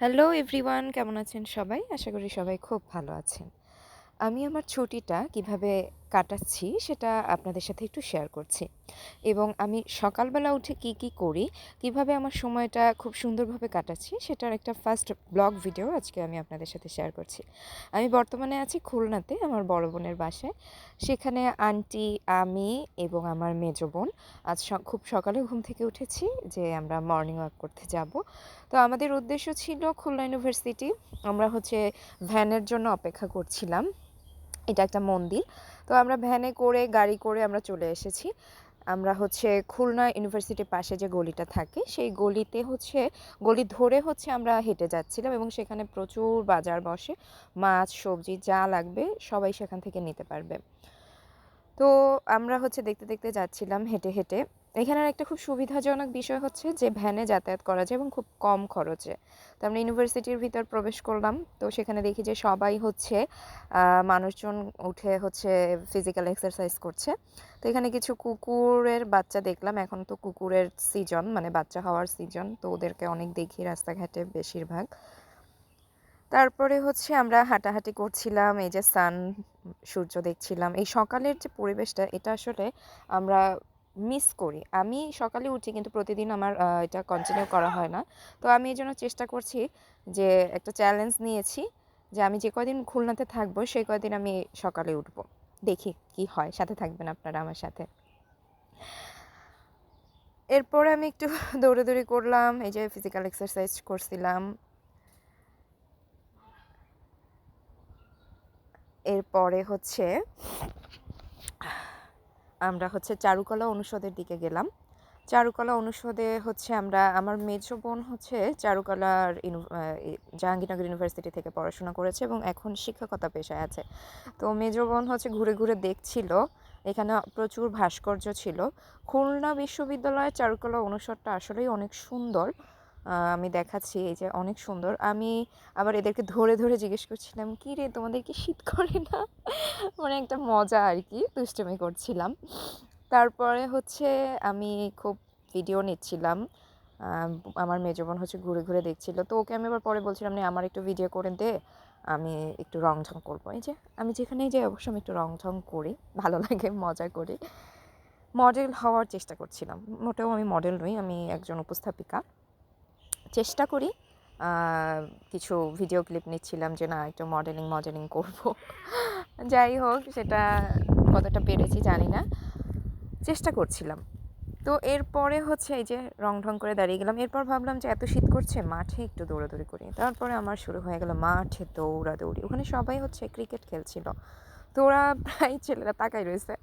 Hello everyone কেমন আছেন সবাই? আশা করি সবাই খুব ভালো আছেন। আমি আমার ছুটিটা কীভাবে কাটাচ্ছি, সেটা আপনাদের সাথে একটু শেয়ার করছি। এবং আমি সকালবেলা উঠে কি কি করি, কীভাবে আমার সময়টা খুব সুন্দরভাবে কাটাচ্ছি, সেটার একটা ফার্স্ট ব্লগ ভিডিও আজকে আমি আপনাদের সাথে শেয়ার করছি। আমি বর্তমানে আছি খুলনাতে, আমার বড় বোনের বাসায়। সেখানে আন্টি আমি এবং আমার মেজ বোন আজ খুব সকালে ঘুম থেকে উঠেছি যে আমরা মর্নিং ওয়াক করতে যাব। তো আমাদের উদ্দেশ্য ছিল খুলনা ইউনিভার্সিটি আমরা হচ্ছে ভ্যানের জন্য অপেক্ষা করছিলাম। এটা একটা মন্দির। তো আমরা ভ্যানে করে, গাড়ি করে আমরা চলে এসেছি। আমরা হচ্ছে খুলনা ইউনিভার্সিটির পাশে যে গলিটা থাকে, সেই গলিতে হচ্ছে, গলি ধরে হচ্ছে আমরা হেঁটে যাচ্ছিলাম এবং সেখানে প্রচুর বাজার বসে। মাছ, সবজি যা লাগবে সবাই সেখান থেকে নিতে পারবে। তো আমরা হচ্ছে দেখতে দেখতে যাচ্ছিলাম হেঁটে হেঁটে। এখানের একটা খুব সুবিধাজনক বিষয় হচ্ছে যে ভ্যানে যাতায়াত করা যায় এবং খুব কম খরচে। তো আমরা ইউনিভার্সিটির ভিতর প্রবেশ করলাম, তো সেখানে দেখি যে সবাই হচ্ছে মানুষজন উঠে হচ্ছে ফিজিক্যাল এক্সারসাইজ করছে। তো এখানে কিছু কুকুরের বাচ্চা দেখলাম, এখন তো কুকুরের সিজন মানে বাচ্চা হওয়ার সিজন তো ওদেরকে অনেক দেখি রাস্তাঘাটে বেশিরভাগ। তারপরে হচ্ছে আমরা হাঁটাহাঁটি করছিলাম, এই যে সান সূর্য দেখছিলাম। এই সকালের যে পরিবেশটা, এটা আসলে আমরা মিস করি। আমি সকালে উঠি কিন্তু প্রতিদিন আমার এটা কন্টিনিউ করা হয় না। তো আমি এই জন্য চেষ্টা করছি যে একটা চ্যালেঞ্জ নিয়েছি যে আমি যে কদিন খুলনাতে থাকব, সেই কদিন আমি সকালে উঠবো। দেখি কি হয়, সাথে থাকবেন আপনারা আমার সাথে। এরপরে আমি একটু দৌড়াদৌড়ি করলাম, এই যে ফিজিক্যাল এক্সারসাইজ করছিলাম। এরপরে হচ্ছে আমরা হচ্ছে চারুকলা অনুষদের দিকে গেলাম। চারুকলা অনুষদে হচ্ছে আমরা, আমার মেজো বোন হচ্ছে চারুকলার জাহাঙ্গীরনগর ইউনিভার্সিটি থেকে পড়াশোনা করেছে এবং এখন শিক্ষকতা পেশায় আছে। তো মেজো বোন হচ্ছে ঘুরে ঘুরে দেখছিল, এখানে প্রচুর ভাস্কর্য ছিল। খুলনা বিশ্ববিদ্যালয়ের চারুকলা অনুষদটা আসলেই অনেক সুন্দর। আমি দেখাচ্ছি এই যে অনেক সুন্দর। আমি আবার এদেরকে ধরে ধরে জিজ্ঞেস করছিলাম, কি রে, তোমাদের কি শীত করে না? মানে একটা মজা আর কি, দুষ্টুমি করছিলাম। তারপরে হচ্ছে আমি খুব ভিডিও নিচ্ছিলাম। আমার মেজো বোন হচ্ছে ঘুরে ঘুরে দেখছিল। তো ওকে আমি আবার পরে বলছিলাম, না, আমার একটু ভিডিও করে দে, আমি একটু রং ঢং করব। এই যে আমি যেখানেই যাই অবশ্য আমি একটু রং ঢং করি, ভালো লাগে, মজা করি। মডেল হওয়ার চেষ্টা করছিলাম। মোটেও আমি মডেল নই, আমি একজন উপস্থাপিকা। চেষ্টা করি। কিছু ভিডিও ক্লিপ নিচ্ছিলাম যে, না, একটু মডেলিং মডেলিং করব। যাই হোক, সেটা কতটা পেরেছি জানি না। চেষ্টা করছিলাম। তো এরপরে হচ্ছে এই যে, রং ঢং করে দাঁড়িয়ে গেলাম। এরপর ভাবলাম যে, এত শীত করছে, মাঠে একটু দৌড়াদৌড়ি করি। তারপরে আমার শুরু হয়ে গেল মাঠে দৌড়াদৌড়ি। ওখানে সবাই হচ্ছে ক্রিকেট খেলছিল। তো ওরা প্রায় ছেলেরা তাকাই রয়েছে।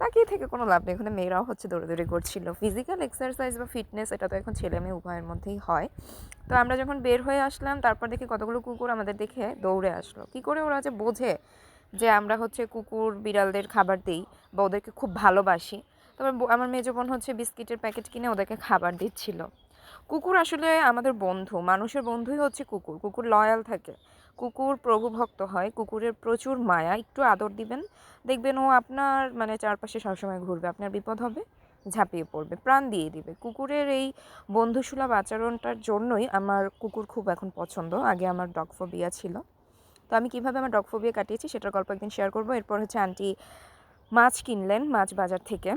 তাকিয়ে থেকে কোনো লাভ নেই। ওখানে মেয়েরাও হচ্ছে দৌড়াদৌড়ি করছিল। ফিজিক্যাল এক্সারসাইজ বা ফিটনেস এটা তো এখন ছেলে মেয়ে উভয়ের মধ্যেই হয়। তো আমরা যখন বের হয়ে আসলাম, তারপর দেখি কতগুলো কুকুর আমাদের দেখে দৌড়ে আসলো। কি করে ওরা যে বোঝে যে আমরা হচ্ছে কুকুর, বিড়ালদের খাবার দিই বা ওদেরকে খুব ভালোবাসি। তারপর আমার মেজো বোন হচ্ছে বিস্কিটের প্যাকেট কিনে ওদেরকে খাবার দিচ্ছিল। কুকুর আসলে আমাদের বন্ধু, মানুষের বন্ধুই হচ্ছে কুকুর। কুকুর লয়াল থাকে। কুকুর প্রভু ভক্ত হয় কুকুরের প্রচুর মায়া একটু আদর দিবেন। দেখবেন ও আপনার মানে চারপাশে সবসময় ঘুরবে আপনার বিপদ হবে ঝাঁপিয়ে পড়বে প্রাণ দিয়ে দিবে। কুকুরের এই বন্ধুসুলভ আচরণটার জন্যই আমার কুকুর খুব এখন পছন্দ। আগে আমার ডগ ফোবিয়া ছিল। তো আমি কীভাবে আমার ডগ ফোবিয়া কাটিয়েছি সেটার গল্প একদিন শেয়ার করব। এরপর হচ্ছে আন্টি মাছ কিনলেন মাছ বাজার থেকে।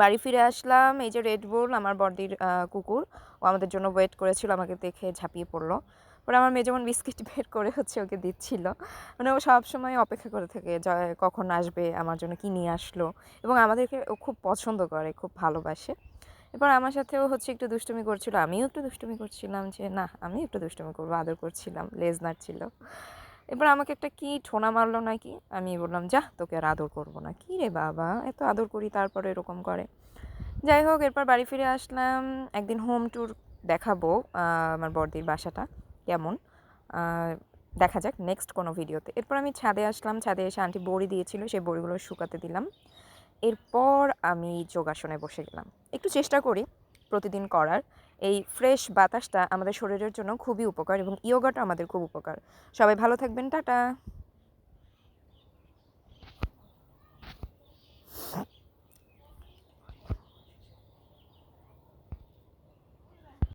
বাড়ি ফিরে আসলাম এই যে রেড বুল আমার বড়দির আহ, কুকুর ও আমাদের জন্য ওয়েট করেছিল আমাকে দেখে ঝাঁপিয়ে পড়ল। পরে আমার মেয়ে যেমন বিস্কিট বের করে হচ্ছে ওকে দিচ্ছিল মানে ও সব সময় অপেক্ষা করে থাকে কখন আসবে, আমার জন্য কি নিয়ে আসলো এবং আমাদেরকে ও খুব পছন্দ করে, খুব ভালোবাসে। এবার আমার সাথেও হচ্ছে একটু দুষ্টুমি করছিল, আমিও একটু দুষ্টুমি করছিলাম যে, না আমি একটু দুষ্টুমি করব, আদর করছিলাম লেজ নাড়ছিল এবার আমাকে একটা কি ঠোনা মারলো নাকি, আমি বললাম, যা, তোকে আর আদর করব না। কি রে বাবা, এত আদর করি তারপরে এরকম করে? যাই হোক, এরপর বাড়ি ফিরে আসলাম, একদিন হোম ট্যুর দেখাবো আমার বড়দির বাসাটা। কেমন? দেখা যাক নেক্সট কোনো ভিডিওতে এরপর আমি ছাদে আসলাম, ছাদে এসে আন্টি বড়ি দিয়েছিল, সেই বড়িগুলো শুকাতে দিলাম। এরপর আমি যোগাসনে বসে গেলাম। একটু চেষ্টা করি প্রতিদিন করার। এই ফ্রেশ বাতাসটা আমাদের শরীরের জন্য খুবই উপকার এবং ইয়োগাটা আমাদের খুব উপকার। সবাই ভালো থাকবেন, টাটা!